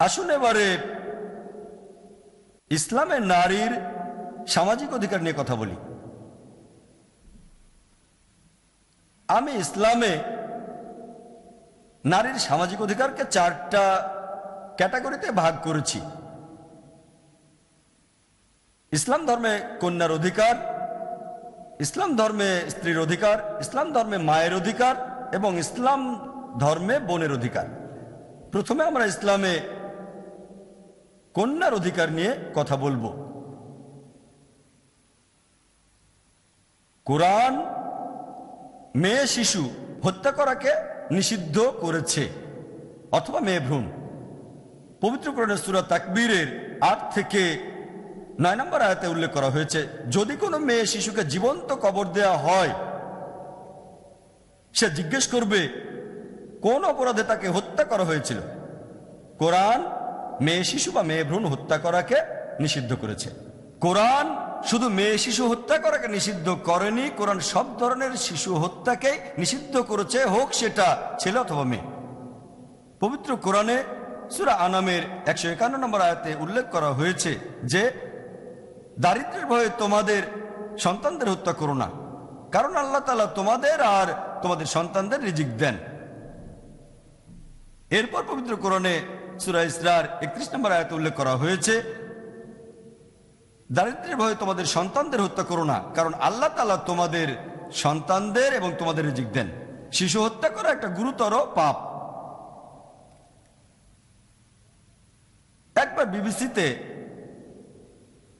আসুন এবারে ইসলামের নারীর সামাজিক অধিকার নিয়ে কথা বলি। আমি ইসলামে নারীর সামাজিক অধিকারকে চারটা ক্যাটাগরিতে ভাগ করেছি। ইসলাম ধর্মে কন্যার অধিকার, ইসলাম ধর্মে স্ত্রীর অধিকার, ইসলাম ধর্মে মায়ের অধিকার এবং ইসলাম ধর্মে বোনের অধিকার। প্রথমে আমরা ইসলামে কন্যার অধিকার নিয়ে কথা বলব। কোরআন মেয়ে শিশু হত্যা করাকে নিষিদ্ধ করেছে, অথবা মেয়ে ভ্রূণ। পবিত্র কোরআনের সুরা তাকবীরের আট থেকে নয় নম্বর আয়াতে উল্লেখ করা হয়েছে, যদি কোনো মেয়ে শিশুকে জীবন্ত কবর দেয়া হয়, সে জিজ্ঞেস করবে, কোন অপরাধে তাকে হত্যা করা হয়েছিল? কোরআন মেয়ে শিশু বা মেয়ে ভ্রূণ হত্যা করাকে নিষিদ্ধ করেছে। কোরআন শুধু মেয়ে শিশু হত্যা করাকে নিষিদ্ধ করেনি, কোরআন সব ধরনের শিশু হত্যাকে নিষিদ্ধ করেছে, হোক সেটা ছেলে অথবা মেয়ে। পবিত্র কোরআনে সুরা আনামের একশো একান্ন নম্বর আয়াতে উল্লেখ করা হয়েছে যে, দারিদ্রের ভয়ে তোমাদের সন্তানদের হত্যা করো না, কারণ আল্লাহ তালা তোমাদের আর তোমাদের সন্তানদের রিজিক দেন। এরপর পবিত্র কোরআনে সুরা একত্রিশ নম্বর আয়াতে উল্লেখ করা হয়েছে দারিদ্রের ভয়ে তোমাদের সন্তানদের হত্যা করো না, কারণ আল্লাহ তালা তোমাদের সন্তানদের এবং তোমাদের রিজিক দেন। শিশু হত্যা করা একটা গুরুতর পাপ। একবার বিবিসিতে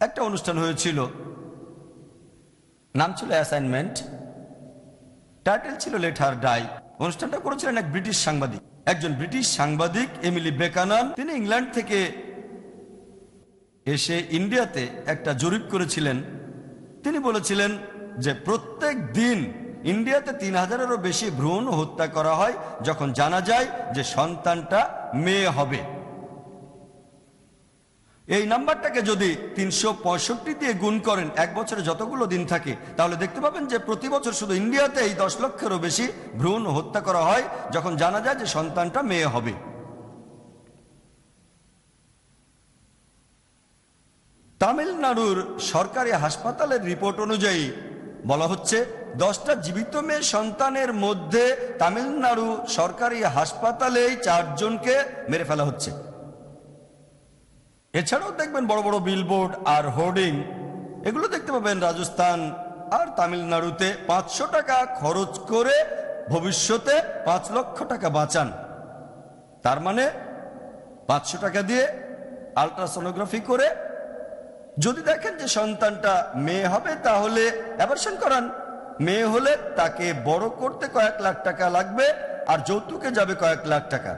একটা অনুষ্ঠান হয়েছিল, নাম ছিল অ্যাসাইনমেন্ট, টাইটেল ছিল লেটার ডাই। অনুষ্ঠানটা করেছিলেন এক ব্রিটিশ সাংবাদিক। একজন ব্রিটিশ সাংবাদিক, এমিলি বেকানান তিনি ইংল্যান্ড থেকে এসে ইন্ডিয়াতে একটা জরিপ করেছিলেন। তিনি বলেছিলেন যে প্রত্যেক দিন ইন্ডিয়াতে তিন হাজারেরও বেশি ভ্রূণ হত্যা করা হয়, যখন জানা যায় যে সন্তানটা মেয়ে হবে। এই নাম্বারটাকে যদি তিনশো পঁয়ষট্টি দিয়ে গুণ করেন, এক বছরে যতগুলো দিন থাকে, তাহলে দেখতে পাবেন যে প্রতি বছর শুধু ইন্ডিয়াতে এই দশ লক্ষেরও বেশি ভ্রূণ হত্যা করা হয়, যখন জানা যায় যে সন্তানটা মেয়ে হবে। তামিলনাড়ুর সরকারি হাসপাতালের রিপোর্ট অনুযায়ী বলা হচ্ছে, দশটা জীবিত মেয়ে সন্তানের মধ্যে তামিলনাড়ু সরকারি হাসপাতালেই চারজনকে মেরে ফেলা হচ্ছে। এছাড়াও দেখবেন বড় বড় বিলবোর্ড আর হোর্ডিং এগুলো দেখতে পাবেন রাজস্থান আর তামিলনাড়ুতে পাঁচশো টাকা খরচ করে ভবিষ্যতে পাঁচ লক্ষ টাকা বাঁচান। তার মানে পাঁচশো টাকা দিয়ে আলট্রাসোনোগ্রাফি করে যদি দেখেন যে সন্তানটা মেয়ে হবে তাহলে অ্যাবার্শন করান। মেয়ে হলে তাকে বড় করতে কয়েক লাখ টাকা লাগবে আর যৌতুকে যাবে কয়েক লাখ টাকা।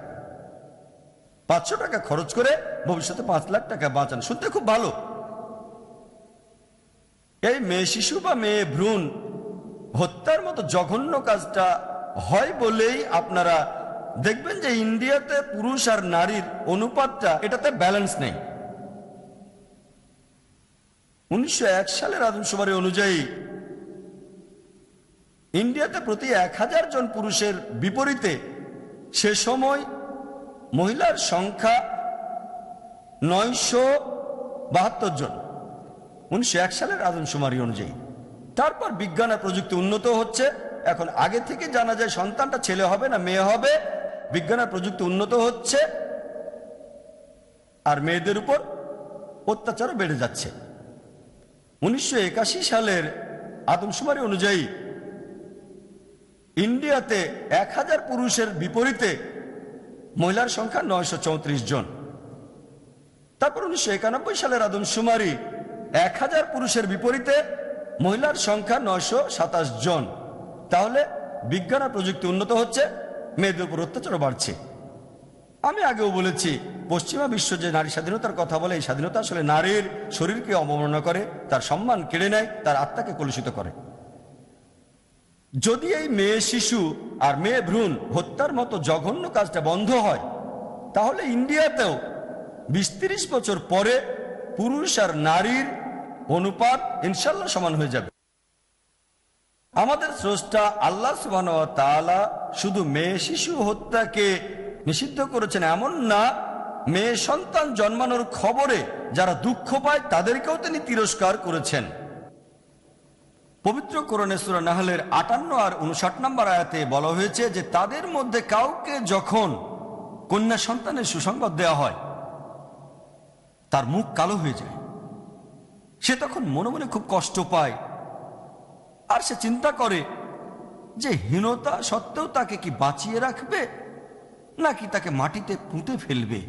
পাঁচশো টাকা খরচ করে ভবিষ্যতে পাঁচ লাখ টাকা বাঁচান। শুনতে খুব ভালো। এই মেয়ে শিশু বা মেয়ে ভ্রূণ, হত্যার মতো জঘন্য কাজটা হয় বলেই আপনারা দেখবেন যে ইন্ডিয়াতে পুরুষ আর নারীর অনুপাতটা এটাতে ব্যালেন্স নেই। উনিশশো এক সালের আদমশুমারি অনুযায়ী ইন্ডিয়াতে প্রতি এক হাজার জন পুরুষের বিপরীতে সে সময় মহিলার সংখ্যা নয়শো বাহাত্তর জন। উনিশশো এক সালের আদমশুমারি অনুযায়ী। তারপর বিজ্ঞান আর প্রযুক্তি উন্নত হচ্ছে। এখন আগে থেকে জানা যায় সন্তানটা ছেলে হবে না মেয়ে হবে। বিজ্ঞান আর প্রযুক্তি উন্নত হচ্ছে। আর মেয়েদের উপর অত্যাচারও বেড়ে যাচ্ছে। উনিশশো একাশি সালের আদমশুমারি অনুযায়ী ইন্ডিয়াতে এক হাজার পুরুষের বিপরীতে মহিলার সংখ্যা নয়শো চৌত্রিশ জন। তারপর উনিশশো একানব্বই সালের আদমশুমারি এক হাজার পুরুষের বিপরীতে মহিলার সংখ্যা নয়শো সাতাশ জন। তাহলে বিজ্ঞান আর প্রযুক্তি উন্নত হচ্ছে, মেয়েদের উপর অত্যাচারও বাড়ছে। আমি আগেও বলেছি, পশ্চিমা বিশ্ব যে নারী স্বাধীনতার কথা বলে, এই স্বাধীনতা আসলে নারীর শরীরকে অবমাননা করে, তার সম্মান কেড়ে নেয়, তার আত্মাকে কলুষিত করে। যদি এই মেয়ে শিশু আর মেয়ে ভ্রূণ, হত্যার মতো জঘন্য কাজটা বন্ধ হয়। তাহলে ইন্ডিয়াতেও বিশ বছর পরে পুরুষ আর নারীর অনুপাত ইনশাল্লাহ সমান হয়ে যাবে। আমাদের স্রষ্টা আল্লাহ সুবাহ শুধু মেয়ে শিশু হত্যাকে নিষিদ্ধ করেছেন এমন না, মেয়ে সন্তান জন্মানোর খবরে যারা দুঃখ পায় তাদেরকেও তিনি তিরস্কার করেছেন। পবিত্র কোরআনে সূরা নাহলের আটান্ন আর উনষাট নম্বর আয়াতে বলা হয়েছে যে তাদের মধ্যে কাউকে যখন কন্যা সন্তানের সুসংবাদ দেওয়া হয়, তার মুখ কালো হয়ে যায়। সে তখন মনে মনে খুব কষ্ট পায় আর সে চিন্তা করে যে হীনতা সত্ত্বেও তাকে কি বাঁচিয়ে রাখবে নাকি তাকে মাটিতে পুঁতে ফেলবে?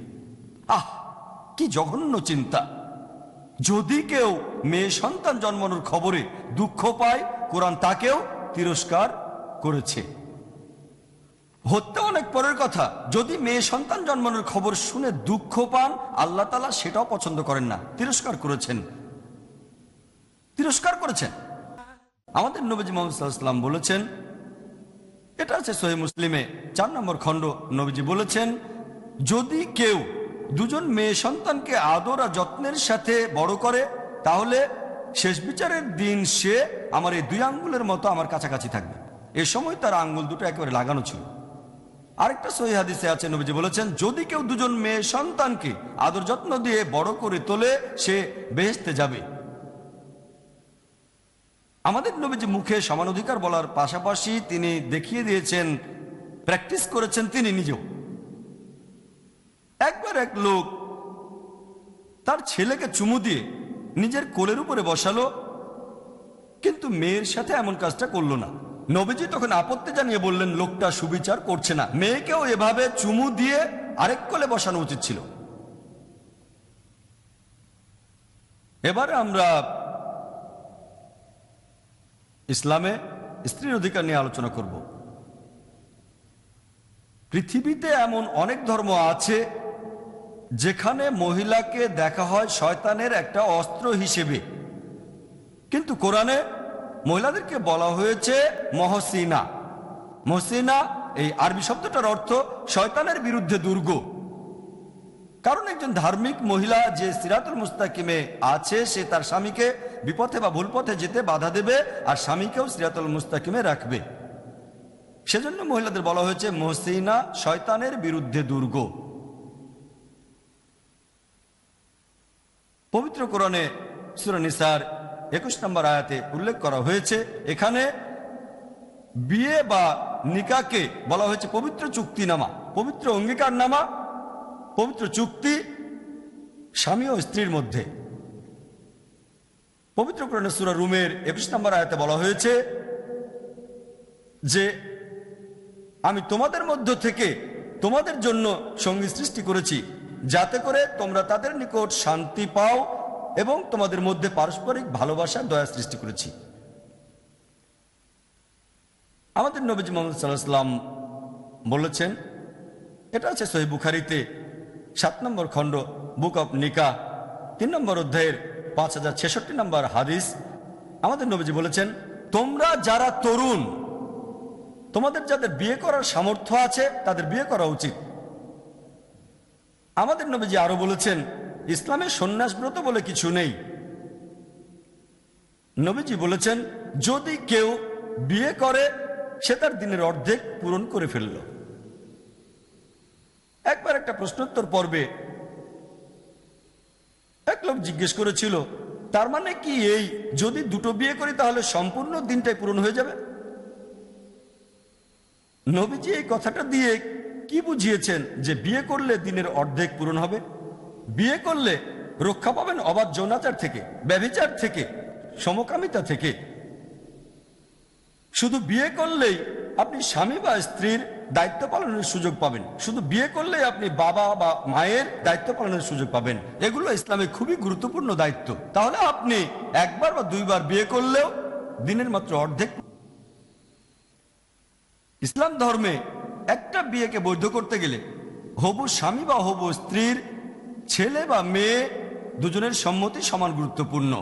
আহ, কি জঘন্য চিন্তা। যদি কেউ মেয়ে সন্তান জন্মানোর খবরে দুঃখ পায়, কোরআন তাকেও তিরস্কার করেছে। হত্যা অনেক পরের কথা। যদি মেয়ে সন্তান জন্মানোর খবর শুনে দুঃখ পান, আল্লাহ তালা সেটাও পছন্দ করেন না। তিরস্কার করেছেন। তিরস্কার করেছেন। আমাদের নবীজি মোহাম্মদ সাল্লাম বলেছেন, এটা আছে সহি মুসলিমে, চার নম্বর খণ্ড নবীজি বলেছেন, যদি কেউ দুজন মেয়ে সন্তানকে আদর আর যত্নের সাথে বড় করে, তাহলে শেষ বিচারের দিন সে আমার এই দুই আঙ্গুলের মতো আমার কাছাকাছি থাকবে। এ সময় তার আঙ্গুল দুটো একেবারে লাগানো ছিল। আরেকটা সহি আছে, নবীজি বলেছেন, যদি কেউ দুজন মেয়ে সন্তানকে আদর যত্ন দিয়ে বড় করে তোলে, সে বেহেস্তে যাবে। আমাদের নবীজি মুখে সমান অধিকার বলার পাশাপাশি তিনি দেখিয়ে দিয়েছেন, প্র্যাকটিস করেছেন তিনি নিজেও। একবার এক লোক তার ছেলেকে চুমু দিয়ে নিজের কোলের উপরে বসালো, কিন্তু মেয়ের সাথে এমন কাজটা করল না। নবীজি তখন আপত্তি জানিয়ে বললেন, লোকটা সুবিচার করছে না। মেয়েকেও এভাবে চুমু দিয়ে আরেক কোলে বসানো উচিত ছিল। এবারে আমরা ইসলামে স্ত্রীর অধিকার নিয়ে আলোচনা করব। পৃথিবীতে এমন অনেক ধর্ম আছে যেখানে মহিলাকে দেখা হয় শয়তানের একটা অস্ত্র হিসেবে। কিন্তু কোরআনে মহিলাদেরকে বলা হয়েছে মহসিনা। মহসিনা, এই আরবি শব্দটার অর্থ শয়তানের বিরুদ্ধে দুর্গ। কারণ একজন ধার্মিক মহিলা যে সিরাতুল মুস্তাকিমে আছে, সে তার স্বামীকে বিপথে বা ভুল পথে যেতে বাধা দেবে আর স্বামীকেও সিরাতুল মুস্তাকিমে রাখবে। সেজন্য মহিলাদের বলা হয়েছে মহসিনা শয়তানের বিরুদ্ধে দুর্গ। পবিত্র কোরআনে সুরানিসার একুশ নম্বর আয়াতে উল্লেখ করা হয়েছে, এখানে বিয়ে বা নিকাকে বলা হয়েছে পবিত্র চুক্তি নামা পবিত্র অঙ্গীকার নামা পবিত্র চুক্তি স্বামী ও স্ত্রীর মধ্যে। পবিত্র কোরআনে সুরা রুমের একুশ নম্বর আয়াতে বলা হয়েছে যে, আমি তোমাদের মধ্য থেকে তোমাদের জন্য সঙ্গী সৃষ্টি করেছি যাতে করে তোমরা তাদের নিকট শান্তি পাও এবং তোমাদের মধ্যে পারস্পরিক ভালোবাসার দয়া সৃষ্টি করেছি। আমাদের নবীজি মোহাম্মদ সাল্লাহ সাল্লাম বলেছেন, এটা আছে সহি বুখারিতে সাত নম্বর খণ্ড, বুক অফ নিকা, তিন নম্বর অধ্যায়ের পাঁচ হাজার ছেষট্টি নম্বর হাদিস। আমাদের নবীজি বলেছেন, তোমরা যারা তরুণ, তোমাদের যাদের বিয়ে করার সামর্থ্য আছে, তাদের বিয়ে করা উচিত। আমাদের নবীজি আরও বলেছেন ইসলামে সন্ন্যাস ব্রত বলে কিছু নেই। নবীজি বলেছেন, যদি কেউ বিয়ে করে, সে তার দিনের অর্ধেক পূরণ করে ফেলল। একবার একটা প্রশ্নোত্তর পর্বে এক লোক জিজ্ঞেস করেছিল, তার মানে কি এই যদি দুটো বিয়ে করি, তাহলে সম্পূর্ণ দিনটাই পূরণ হয়ে যাবে? নবীজি এই কথাটা দিয়ে কি বুঝিয়েছেন যে বিয়ে করলে দিনের অর্ধেক পূরণ হবে? বিয়ে করলে রক্ষা পাবেন অবাধ যৌনাচার থেকে, ব্যভিচার থেকে, সমকামিতা থেকে। শুধু বিয়ে করলেই আপনি স্বামী বা স্ত্রীর দায়িত্ব পালনের সুযোগ পাবেন। শুধু বিয়ে করলেই আপনি বাবা বা মায়ের দায়িত্ব পালনের সুযোগ পাবেন। এগুলো ইসলামে খুবই গুরুত্বপূর্ণ দায়িত্ব। তাহলে আপনি একবার বা দুইবার বিয়ে করলেও দিনের মাত্র অর্ধেক ইসলাম ধর্মে একটা বিয়েকে বৈধ করতে গেলে হবু স্বামী বা হবু স্ত্রীর ছেলে বা মেয়ে দুজনের সম্মতি সমান গুরুত্বপূর্ণ।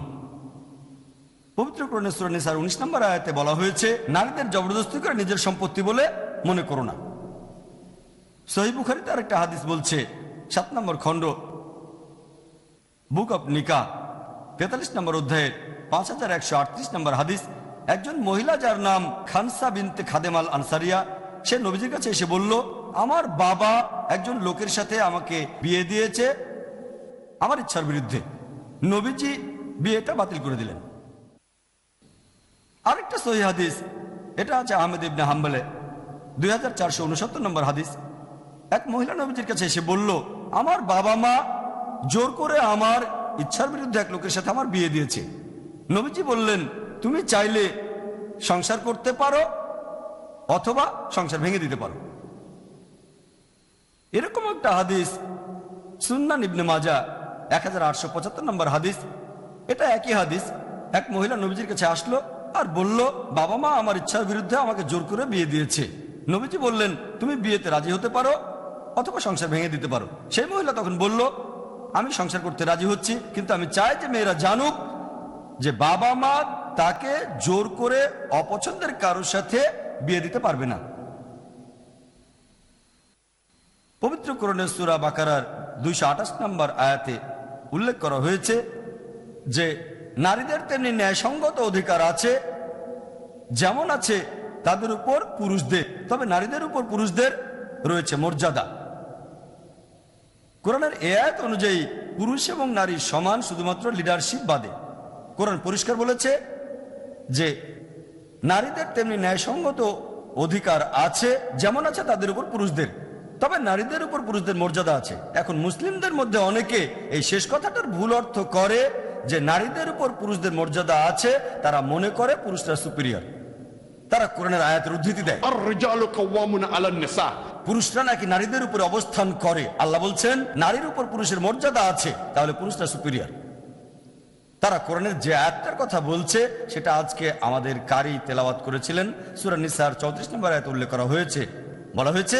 পবিত্র নিসার উনিশ নম্বর আয়াতে বলা হয়েছে, নারীদের জবরদস্তি করে নিজের সম্পত্তি বলে মনে করো না। সহি বুখারিতে আরেকটা হাদিস বলছে, সাত নম্বর খণ্ড, বুক অফ নিকা তেতাল্লিশ নম্বর অধ্যায়ের পাঁচ হাজার একশো আটত্রিশ নম্বর হাদিস, একজন মহিলা যার নাম খানসা বিনতে খাদেমাল আনসারিয়া সে নবীজির কাছে এসে বলল, আমার বাবা একজন লোকের সাথে আমাকে বিয়ে দিয়েছে, আমার ইচ্ছার বিরুদ্ধে। নবীজি বিয়েটা বাতিল করে দিলেন। আরেকটা সহি হাদিস, এটা আছে আহমেদ ইবনে হাম্বলে, দুই হাজার নম্বর হাদিস। এক মহিলা নবীজির কাছে এসে বলল, আমার বাবা মা জোর করে আমার ইচ্ছার বিরুদ্ধে এক লোকের সাথে আমার বিয়ে দিয়েছে। নবীজি বললেন, তুমি চাইলে সংসার করতে পারো অথবা সংসার ভেঙে দিতে পারো। এরকম একটা হাদিস, সুন্নান ইবনে মাজা এক হাজার আটশো পঁচাত্তর নম্বর হাদিস। এটা একই হাদিস। এক মহিলা নবীজির কাছে আসলো আর বলল, বাবা মা আমার ইচ্ছার বিরুদ্ধে আমাকে জোর করে বিয়ে দিয়েছে। নবীজি বললেন, তুমি বিয়েতে রাজি হতে পারো অথবা সংসার ভেঙে দিতে পারো। সেই মহিলা তখন বলল, আমি সংসার করতে রাজি হচ্ছি, কিন্তু আমি চাই যে মেয়েরা জানুক যে বাবা মা তাকে জোর করে অপছন্দের কারোর সাথে বিয়ে দিতে পারবে না। পবিত্র করণের সুরা বাকারার দুইশো আঠাশ নম্বর আয়াতে উল্লেখ করা হয়েছে যে, নারীদের তেমনি ন্যায়সঙ্গত অধিকার আছে, যেমন আছে তাদের উপর পুরুষদের, তবে নারীদের উপর পুরুষদের রয়েছে মর্যাদা। কোরআনের এ আয়াত অনুযায়ী পুরুষ এবং নারী সমান, শুধুমাত্র লিডারশিপ বাদে। কোরআন পরিষ্কার বলেছে যে নারীদের তেমনি ন্যায়সঙ্গত অধিকার আছে যেমন আছে তাদের উপর পুরুষদের। তবে নারীদের উপর পুরুষদের মর্যাদা আছে। এখন মুসলিমদের মধ্যে অনেকে এই শেষ কথাটার ভুল অর্থ করে যে নারীদের উপর পুরুষদের মর্যাদা আছে তারা মনে করে পুরুষরা সুপিরিয়র তারা কোরআনের আয়াতের উদ্ধৃতি দেয়। পুরুষরা নাকি নারীদের উপর অবস্থান করে? আল্লাহ বলছেন নারীর উপর পুরুষের মর্যাদা আছে তাহলে পুরুষরা সুপিরিয়র তারা কোরআনের যে আয়াতটার কথা বলছে সেটা আজকে আমাদের কারি তেলাওয়াত করেছিলেন। সুরানিসার চৌত্রিশ নম্বর আয়াত উল্লেখ করা হয়েছে। বলা হয়েছে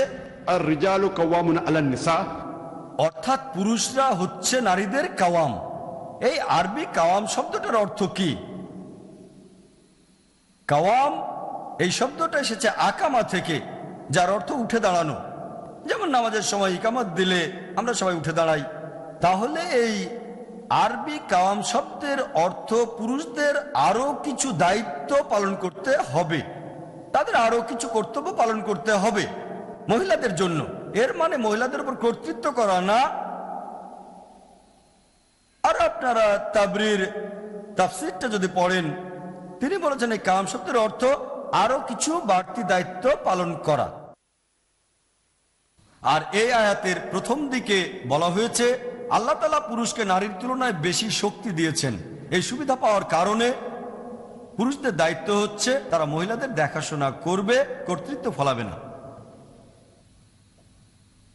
অর্থাৎ পুরুষরা হচ্ছে নারীদের কাওয়াম। এই আরবি কাওয়াম শব্দটার অর্থ কি? কাওয়াম এই শব্দটা এসেছে আকামা থেকে যার অর্থ উঠে দাঁড়ানো। যেমন নামাজের সময় ইকামত দিলে আমরা সবাই উঠে দাঁড়াই। তাহলে এই আরবি কাওয়াম শব্দের অর্থ পুরুষদের আরও কিছু দায়িত্ব পালন করতে হবে। তাদের আরও কিছু কর্তব্য পালন করতে হবে মহিলাদের জন্য। এর মানে মহিলাদের উপর কর্তৃত্ব করা না। আর আপনারা তাবরির তাফসিরটা যদি পড়েন, তিনি বলেছেন এই কাম শব্দের অর্থ আরও কিছু বাড়তি দায়িত্ব পালন করা। আর এই আয়াতের প্রথম দিকে বলা হয়েছে আল্লাহ তালা পুরুষকে নারীর তুলনায় বেশি শক্তি দিয়েছেন। এই সুবিধা পাওয়ার কারণে পুরুষদের দায়িত্ব হচ্ছে তারা মহিলাদের দেখাশোনা করবে, কর্তৃত্ব ফলাবে না।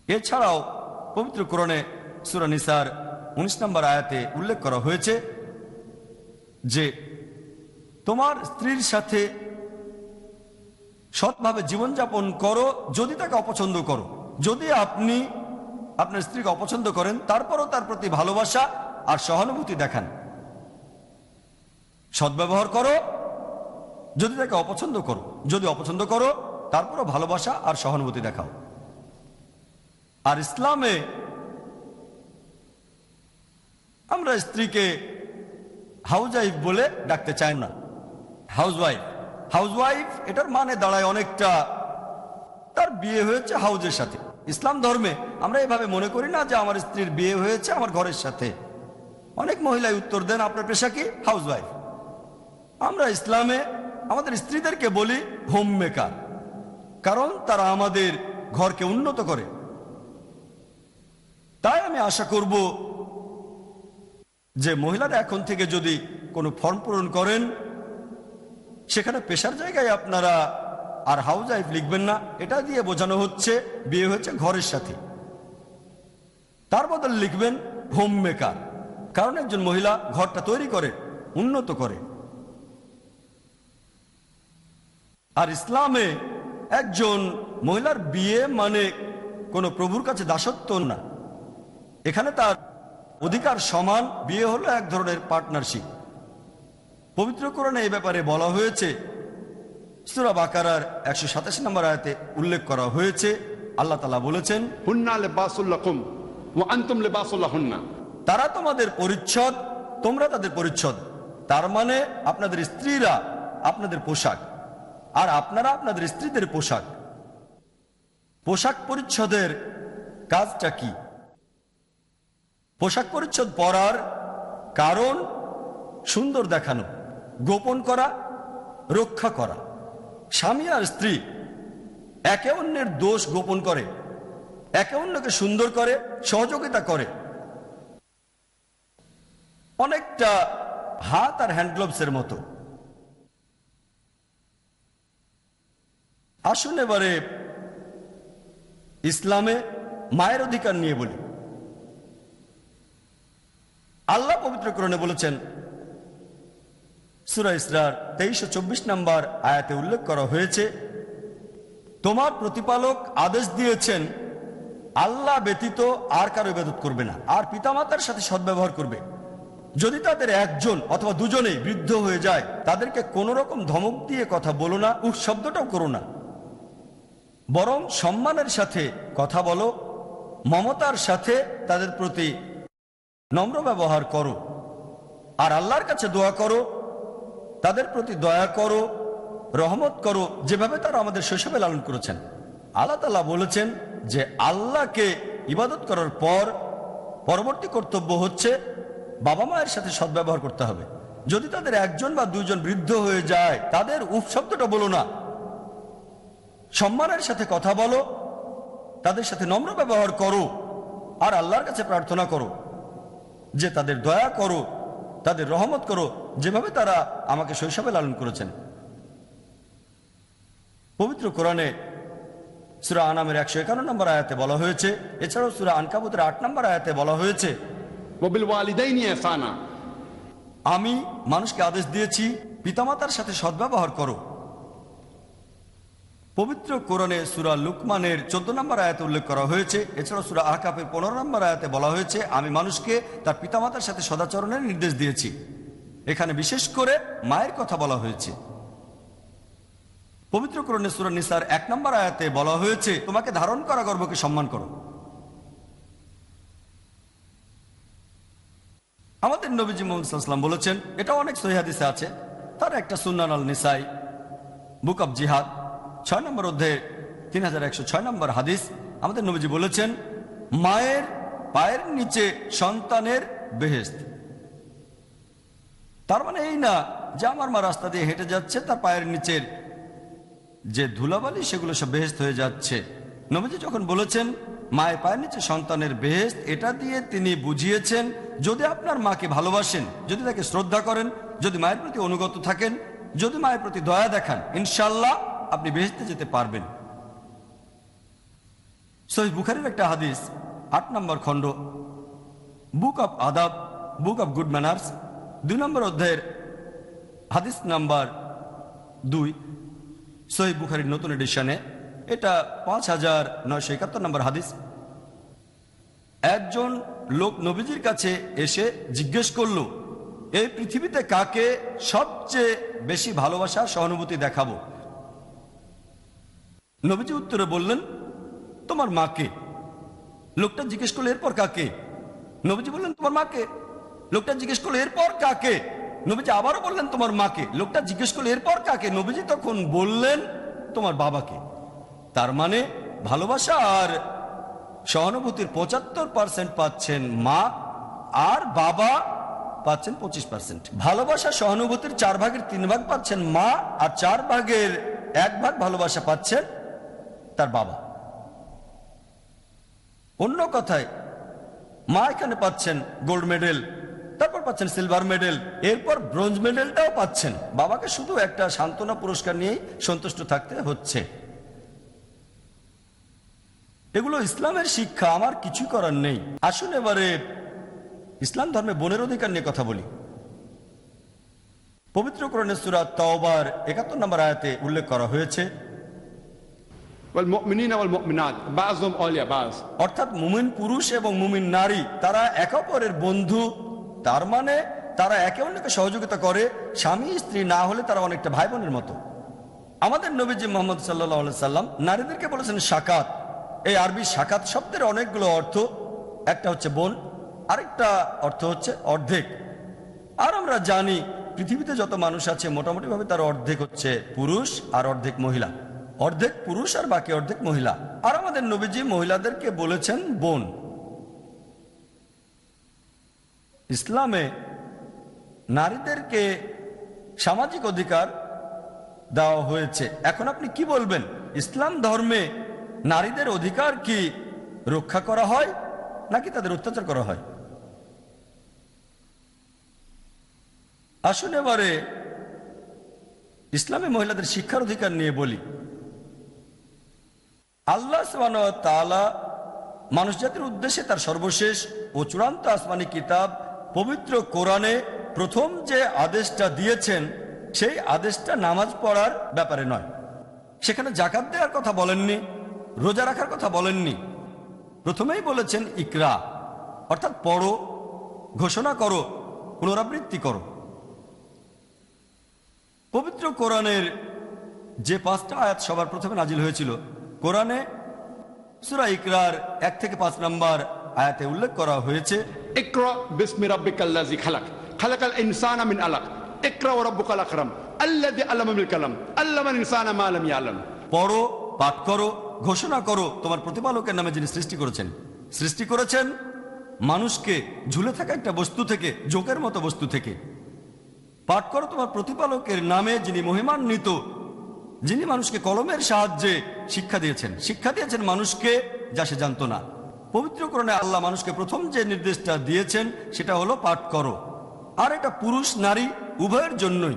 এছাড়াও পবিত্র কোরণে সুরা নিসার উনিশ নম্বর আয়াতে উল্লেখ করা হয়েছে যে, তোমার স্ত্রীর সাথে সৎভাবে জীবনযাপন করো, যদি তাকে অপছন্দ করো। যদি আপনি আপনার স্ত্রীকে অপছন্দ করেন, তারপরও তার প্রতি ভালোবাসা আর সহানুভূতি দেখান। সদ্ব্যবহার করো, যদি তাকে অপছন্দ করো, যদি অপছন্দ করো, তারপরও ভালোবাসা আর সহানুভূতি দেখাও। আর ইসলামে আমরা স্ত্রীকে হাউজওয়াইফ বলে ডাকতে চাই না। হাউসওয়াইফ হাউসওয়াইফ এটার মানে দাঁড়ায় অনেকটা, তার বিয়ে হয়েছে হাউজের সাথে। ইসলাম ধর্মে আমরা এভাবে মনে করি না যে আমার স্ত্রীর বিয়ে হয়েছে আমার ঘরের সাথে। অনেক মহিলাই উত্তর দেন, আপনার পেশা কি? হাউসওয়াইফ। আমরা ইসলামে আমাদের স্ত্রীদেরকে বলি হোম মেকার কারণ তারা আমাদের ঘরকে উন্নত করে। তাই আমি আশা করব যে মহিলারা এখন থেকে যদি কোনো ফর্ম পূরণ করেন, সেখানে পেশার জায়গায় আপনারা আর হাউস ওয়াইফ লিখবেন না, এটা দিয়ে বোঝানো হচ্ছে বিয়ে হয়েছে ঘরের সাথে। তার বদলে লিখবেন হোম মেকার কারণ একজন মহিলা ঘরটা তৈরি করে, উন্নত করে। আর ইসলামে একজন মহিলার বিয়ে মানে কোনো প্রভুর কাছে দাসত্ব না। এখানে তার অধিকার সমান, বিয়ে হলো এক ধরনের পার্টনারশিপ। পবিত্র কোরআনে এই ব্যাপারে বলা হয়েছে সুরা বাকারার একশো সাতাশ নম্বর আয়াতে উল্লেখ করা হয়েছে। আল্লাহ তালা বলেছেন হুন্না লেবাসুল্লাহম তারা তোমাদের পরিচ্ছদ তোমরা তাদের পরিচ্ছদ। তার মানে আপনাদের স্ত্রীরা আপনাদের পোশাক আর আপনারা আপনাদের স্ত্রীদের পোশাক। পোশাক পরিচ্ছদের কাজটা কি? পোশাক পরিচ্ছদ পরার কারণ সুন্দর দেখানো গোপন করা রক্ষা করা। স্বামী আর স্ত্রী একে অন্যের দোষ গোপন করে, একে অন্যকে সুন্দর করে, সহযোগিতা করে। অনেকটা হাত আর হ্যান্ড গ্লোভসের মতো। আসুন এবারে ইসলামে মায়ের অধিকার নিয়ে বলি। আল্লাহ পবিত্রকরণে বলেছেন সুরা ইসরার তেইশশো চব্বিশ নম্বর আয়াতে উল্লেখ করা হয়েছে, তোমার প্রতিপালক আদেশ দিয়েছেন, আল্লাহ ব্যতীত আর কারও ইবাদত করবে না, আর পিতামাতার সাথে সদ্ব্যবহার করবে। যদি তাদের একজন অথবা দুজনেই বৃদ্ধ হয়ে যায়, তাদেরকে কোন রকম ধমক দিয়ে কথা বলো না, উহ, শব্দটাও করো না। বরং সম্মানের সাথে কথা বলো, মমতার সাথে তাদের প্রতি নম্র ব্যবহার করো, আর আল্লাহর কাছে দোয়া করো তাদের প্রতি দয়া করো, রহমত করো, যেভাবে তারা আমাদের শৈশবে লালন করেছেন। আল্লাহ তালা বলেছেন যে আল্লাহকে ইবাদত করার পর পরবর্তী কর্তব্য হচ্ছে বাবা মায়ের সাথে সদ্ব্যবহার করতে হবে। যদি তাদের একজন বা দুজন বৃদ্ধ হয়ে যায়, তাদের উপ শব্দটা বলো না। সম্মানের সাথে কথা বলো, তাদের সাথে নম্র ব্যবহার করো, আর আল্লাহর কাছে প্রার্থনা করো, যে তাদের দয়া করো তাদের রহমত করো যেভাবে তারা আমাকে শৈশবে লালন করেছেন। পবিত্র কোরআনে সুরা আনামের একশো একান্ন নম্বর আয়াতে বলা হয়েছে এছাড়াও সুরা আনকাবুতের আট নম্বর আয়াতে বলা হয়েছে আমি মানুষকে আদেশ দিয়েছি পিতামাতার সাথে সদ্ব্যবহার করো। পবিত্র কোরআনে সুরা লুকমানের চোদ্দ নম্বর আয়াতে উল্লেখ করা হয়েছে। এছাড়া সুরা আহকাফের পনেরো নম্বর আয়াতে বলা হয়েছে, আমি মানুষকে তার পিতামাতার সাথে সদাচরণের নির্দেশ দিয়েছি। এখানে বিশেষ করে মায়ের কথা বলা হয়েছে। পবিত্র কোরআনে সুরা নিসার এক নম্বর আয়াতে বলা হয়েছে, তোমাকে ধারণ করা গর্বকে সম্মান করো। আমাদের নবীজি মোহাম্মদ বলেছেন এটা অনেক সহিহাদিসে আছে। তার একটা সুন্নান আল নিসাই বুক অব জিহাদ। ছয় নম্বর অধ্যায়ে তিন হাজার একশো ছয় নম্বর হাদিস আমাদের নবীজি বলেছেন, মায়ের পায়ের নিচে সন্তানের বেহেস্ত তার মানে এই না যে আমার মা রাস্তা দিয়ে হেঁটে যাচ্ছে, তার পায়ের নিচের যে ধুলাবালি, সেগুলো সব বেহেস্ত হয়ে যাচ্ছে। নবীজি যখন বলেছেন, মায়ের পায়ের নিচে সন্তানের বেহেস্ত এটা দিয়ে তিনি বুঝিয়েছেন, যদি আপনার মাকে ভালোবাসেন, যদি তাকে শ্রদ্ধা করেন, যদি মায়ের প্রতি অনুগত থাকেন, যদি মায়ের প্রতি দয়া দেখান ইনশাল্লাহ আপনি বেহেস্তে যেতে পারবেন। সহি বুখারির একটা হাদিস, আট নম্বর খণ্ড, বুক অফ আদাব, বুক অফ গুড ম্যানার্স, দুই নম্বর অধ্যায়ের হাদিস নাম্বার দুই সহি বুখারির নতুন এডিশনে। এটা পাঁচ হাজার নয়শো একাত্তর নম্বর হাদিস। একজন লোক নবীজির কাছে এসে জিজ্ঞেস করল, এই পৃথিবীতে কাকে সবচেয়ে বেশি ভালোবাসা, সহানুভূতি দেখাবো? নবীজি উত্তরে বললেন, তোমার মাকে লোকটা জিজ্ঞেস করল, এরপর কাকে? নবীজি বললেন, তোমার মাকে লোকটা জিজ্ঞেস করল, এরপর কাকে? নবীজি আবারও বললেন, তোমার মাকে লোকটা জিজ্ঞেস করল, এরপর কাকে? নবীজি তখন বললেন, তোমার বাবাকে তার মানে ভালোবাসা আর সহানুভূতির পঁচাত্তর পার্সেন্ট পাচ্ছেন মা আর বাবা পাচ্ছেন পঁচিশ পার্সেন্ট ভালোবাসা, সহানুভূতির চার ভাগের তিন ভাগ পাচ্ছেন মা আর চার ভাগের এক ভাগ ভালোবাসা পাচ্ছেন তার বাবা। অন্য কথায়, মা এখানে পাচ্ছেন গোল্ড মেডেল তারপর পাচ্ছেন সিলভার মেডেল এরপর ব্রোঞ্জ মেডেলটাও পাচ্ছেন। বাবাকে শুধু একটা সান্ত্বনা পুরস্কার নিয়েই সন্তুষ্ট থাকতে হচ্ছে। এগুলো ইসলামের শিক্ষা, আমার কিছু করার নেই। আসুন এবারে ইসলাম ধর্মে বোনের অধিকার নিয়ে কথা বলি। পবিত্র করণের সুরাত তওবার একাত্তর নম্বর আয়াতে উল্লেখ করা হয়েছে অর্থাৎ মুমিন পুরুষ এবং মুমিন নারী, তারা একে অপরের বন্ধু, তার মানে তারা একে সহযোগিতা করে, স্বামী, স্ত্রী না হলে তারা অনেকটা ভাই বোনের মতো। আমাদের সাল্লাম নারীদেরকে বলেছেন সাকাত। এই আরবি সাকাত শব্দের অনেকগুলো অর্থ, একটা হচ্ছে বোন, আরেকটা অর্থ হচ্ছে অর্ধেক। আর আমরা জানি, পৃথিবীতে যত মানুষ আছে, মোটামুটিভাবে তার অর্ধেক হচ্ছে পুরুষ আর অর্ধেক মহিলা। অর্ধেক পুরুষ আর বাকি অর্ধেক মহিলা। আর আমাদের নবীজি মহিলাদেরকে বলেছেন বোন। ইসলামে নারীদেরকে সামাজিক অধিকার দেওয়া হয়েছে। এখন আপনি কি বলবেন? ইসলাম ধর্মে নারীদের অধিকার কি রক্ষা করা হয় নাকি তাদের অত্যাচার করা হয়? আসুন এবারে ইসলামে মহিলাদের শিক্ষার অধিকার নিয়ে বলি। আল্লাহ মানুষ জাতির উদ্দেশ্যে তার সর্বশেষ ও চূড়ান্ত আসমানি কিতাব পবিত্র কোরআনে প্রথম যে আদেশটা দিয়েছেন, সেই আদেশটা নামাজ পড়ার ব্যাপারে নয়। সেখানে জাকাত দেওয়ার কথা বলেননি, রোজা রাখার কথা বলেননি। প্রথমেই বলেছেন ইকরা, অর্থাৎ পড়ো, ঘোষণা করো, পুনরাবৃত্তি করো। পবিত্র কোরআনের যে পাঁচটা আয়াত সবার প্রথমে নাজিল হয়েছিল কোরআনে সুরা ইকরার এক থেকে পাঁচ নম্বর আয়াতে উল্লেখ করা হয়েছে খালাক কালাম পড়ো পাঠ করো ঘোষণা করো তোমার প্রতিপালকের নামে যিনি সৃষ্টি করেছেন। সৃষ্টি করেছেন মানুষকে ঝুলে থাকা একটা বস্তু থেকে জোকের মতো বস্তু থেকে। পাঠ করো তোমার প্রতিপালকের নামে যিনি মহিমান্বিত যিনি মানুষকে কলমের সাহায্যে শিক্ষা দিয়েছেন শিক্ষা দিয়েছেন মানুষকে যা সে জানতো না। পবিত্রকরণে আল্লাহ মানুষকে প্রথম যে নির্দেশটা দিয়েছেন, সেটা হলো পাঠ করো। আর এটা পুরুষ, নারী, উভয়ের জন্যই।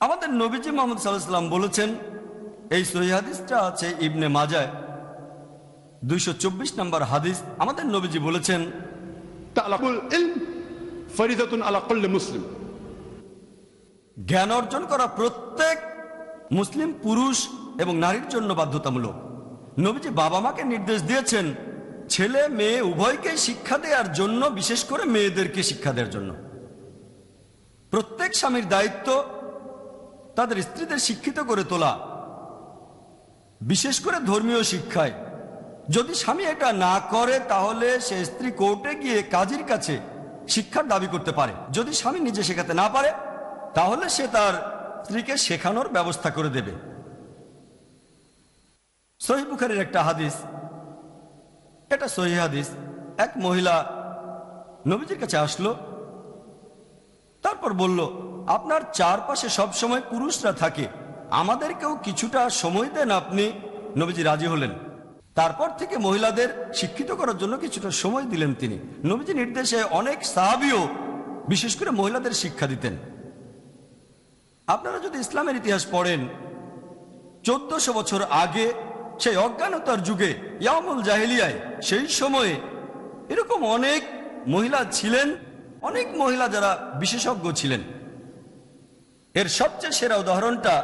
আমাদের নবীজি মোহাম্মদ সাল্লাহাম বলেছেন, এই সহিদটা আছে ইবনে মাজায় দুইশো চব্বিশ নম্বর হাদিস। আমাদের নবীজি বলেছেন মুসলিম। জ্ঞান অর্জন করা প্রত্যেক মুসলিম, পুরুষ এবং নারীর জন্য বাধ্যতামূলক। নবীজি বাবা মাকে নির্দেশ দিয়েছেন, ছেলে, মেয়ে উভয়কে শিক্ষা দেওয়ার জন্য, বিশেষ করে মেয়েদেরকে শিক্ষা দেওয়ার জন্য। প্রত্যেক স্বামীর দায়িত্ব তাদের স্ত্রীদের শিক্ষিত করে তোলা, বিশেষ করে ধর্মীয় শিক্ষায়। যদি স্বামী এটা না করে, তাহলে সে স্ত্রী কোর্টে গিয়ে কাজীর কাছে শিক্ষার দাবি করতে পারে। যদি স্বামী নিজে শেখাতে না পারে তাহলে সে তার স্ত্রীকে শেখানোর ব্যবস্থা করে দেবে। সহি বুখারির একটা হাদিস। এটা সহি হাদিস। এক মহিলা নবীজির কাছে আসলো, তারপর বলল, আপনার চারপাশে সব সময় পুরুষরা থাকে, আমাদেরকেও কিছুটা সময় দেন আপনি। নবীজি রাজি হলেন। তারপর থেকে মহিলাদের শিক্ষিত করার জন্য কিছুটা সময় দিলেন তিনি। নবীজি নির্দেশে অনেক সাহাবিও বিশেষ করে মহিলাদের শিক্ষা দিতেন। আপনারা যদি ইসলামের ইতিহাস পড়েন, চোদ্দশো বছর আগে সেই অজ্ঞানতার যুগে ইয়ামুল জাহেলিয়ায়, সেই সময়ে এরকম অনেক মহিলা ছিলেন, অনেক মহিলা যারা বিশেষজ্ঞ ছিলেন। এর সবচেয়ে সেরা উদাহরণটা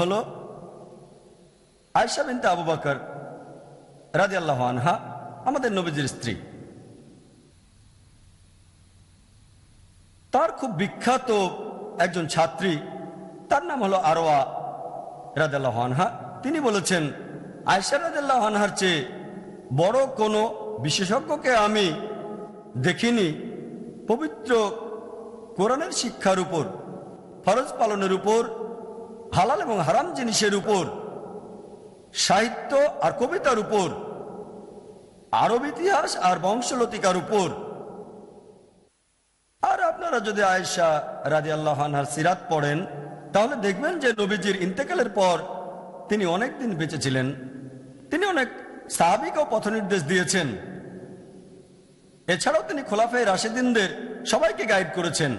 হলো আয়সা বিনতে আবু বকর রাজি আল্লাহ আনহা, আমাদের নবীজির স্ত্রী। তার খুব বিখ্যাত একজন ছাত্রী, তার নাম হলো আরোয়া রাজাল্লাহ আনহা। তিনি বলেছেন আয়সা রাজাল্লাহ চেয়ে বড় কোনো বিশেষজ্ঞকে আমি দেখিনি। পবিত্র কোরআনের শিক্ষার উপর, ফরজ পালনের উপর, হালাল এবং হারাম জিনিসের উপর, সাহিত্য আর কবিতার উপর, আরব ইতিহাস আর বংশলতিকার উপর আপনারা যদি আয়েশা রাজি আল্লাহ সিরাত পড়েন, তাহলে দেখবেন যে নবীজির ইন্তেকালের পর তিনি অনেক দিন বেঁচে ছিলেন। তিনি অনেক সাহাবিক ও পথনির্দেশ দিয়েছেন। এছাড়াও তিনি খোলাফে রাশেদিনদের সবাইকে গাইড করেছেন।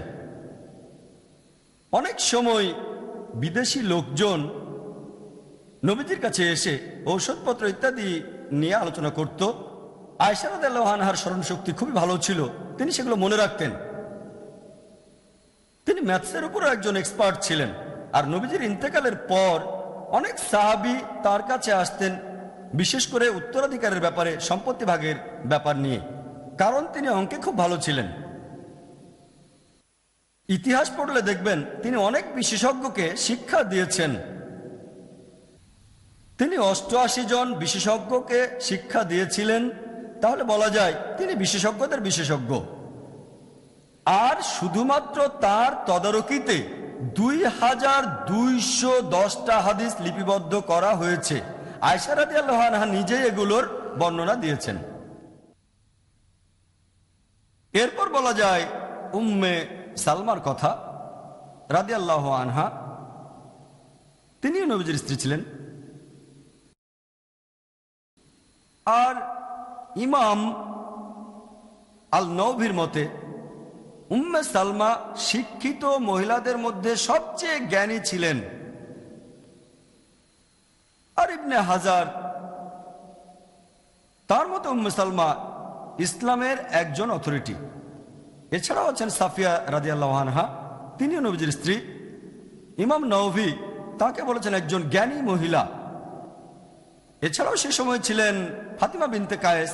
অনেক সময় বিদেশি লোকজন নবীজির কাছে এসে ঔষধপত্র ইত্যাদি নিয়ে আলোচনা করত। আয়সারাদ আল্লাহানহার স্মরণ শক্তি খুবই ভালো ছিল। তিনি সেগুলো মনে রাখতেন। তিনি ম্যাথসের উপরও একজন এক্সপার্ট ছিলেন। আর নবীজির ইন্তেকালের পর অনেক সাহাবি তার কাছে আসতেন, বিশেষ করে উত্তরাধিকারের ব্যাপারে, সম্পত্তি ভাগের ব্যাপার নিয়ে। কারণ তিনি অঙ্কে খুব ভালো ছিলেন। ইতিহাস পড়লে দেখবেন, তিনি অনেক বিশেষজ্ঞকে শিক্ষা দিয়েছেন। তিনি অষ্টআশি জন বিশেষজ্ঞকে শিক্ষা দিয়েছিলেন। তাহলে বলা যায়, তিনি বিশেষজ্ঞদের বিশেষজ্ঞ। আর শুধুমাত্র তার তদারকিতে দুই হাজার দুইশো দশটা হাদিস লিপিবদ্ধ করা হয়েছে। আয়সারাদি আল্লাহ নিজেই এগুলোর বর্ণনা দিয়েছেন। এরপর বলা যায়, উম্মে সালমার কথা রাদি আল্লাহ আনহা, তিনিও নবীজির স্ত্রী ছিলেন। আর ইমাম আল নৌভির মতে উম্মে সালমা শিক্ষিত মহিলাদের মধ্যে সবচেয়ে জ্ঞানী ছিলেন। আর ইবনে হাজার, তার মতো উম্মে সালমা ইসলামের একজন অথরিটি। এছাড়াও আছেন সাফিয়া রাদিয়াল্লাহ আনহা, তিনিও নবীজির স্ত্রী। ইমাম নওভি তাকে বলেছেন একজন জ্ঞানী মহিলা। এছাড়াও সে সময় ছিলেন ফাতিমা বিনতে কায়েস।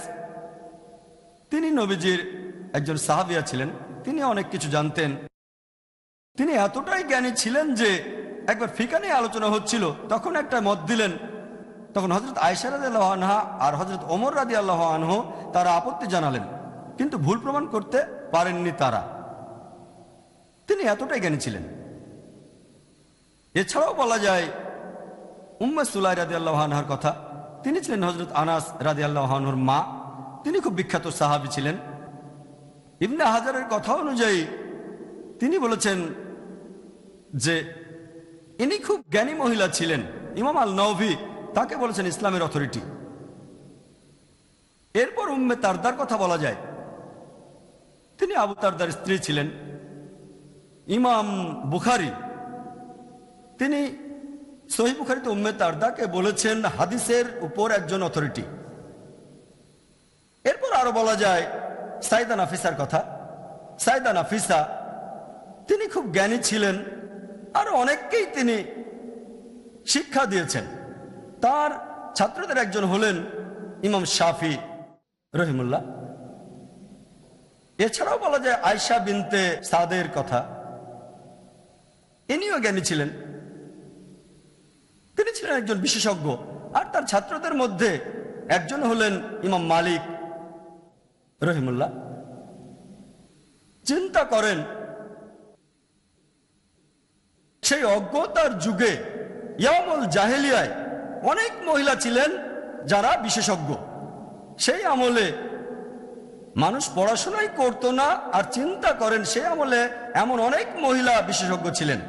তিনি নবীজির একজন সাহাবিয়া ছিলেন। তিনি অনেক কিছু জানতেন। তিনি এতটাই জ্ঞানী ছিলেন যে একবার ফিকা নিয়ে আলোচনা হচ্ছিল, তখন একটা মত দিলেন। তখন হজরত আয়সারাদ আনহা আর হজরত ওমর রাদি আল্লাহ আনহ তারা আপত্তি জানালেন, কিন্তু ভুল প্রমাণ করতে পারেননি তারা। তিনি এতটাই জ্ঞানী ছিলেন। এছাড়াও বলা যায়, উম্মে সুলাই রাদি আল্লাহ আনহার কথা, তিনি ছিলেন হজরত আনাস রাদি আল্লাহ আনহর মা, তিনি খুব বিখ্যাত সাহাবি ছিলেন। ইবনে হাজারের কথা অনুযায়ী তিনি বলেছেন যে ইনি খুব জ্ঞানী মহিলা ছিলেন, ইমাম আল নওভি তাকে বলেছেন ইসলামের অথরিটি। এরপর উম্মে তারদার কথা বলা যায়। তিনি আবু তারদার স্ত্রী ছিলেন, ইমাম বুখারি। তিনি সহি বুখারিতে উম্মে তারদাকে বলেছেন, হাদিসের উপর একজন অথরিটি। এরপর আরও বলা যায় সাইদা নাফিসার কথা। সাইদা নাফিসা তিনি খুব জ্ঞানী ছিলেন আর অনেককেই তিনি শিক্ষা দিয়েছেন। তার ছাত্রদের একজন হলেন ইমাম শাফি রহিমুল্লাহ। এছাড়াও বলা যায় আয়সা বিনতে সাদের কথা। ইনিও জ্ঞানী ছিলেন। তিনি ছিলেন একজন বিশেষজ্ঞ। আর তার ছাত্রদের মধ্যে একজন হলেন ইমাম মালিক রহিমুল্লাহ, চিন্তা করেন, সেই অজ্ঞতার যুগে ইয়ামুল জাহেলিয়ায় অনেক মহিলা ছিলেন যারা বিশেষজ্ঞ। সেই আমলে মানুষ পড়াশোনাই করতো না আর চিন্তা করেন, সেই আমলে এমন অনেক মহিলা বিশেষজ্ঞ ছিলেন।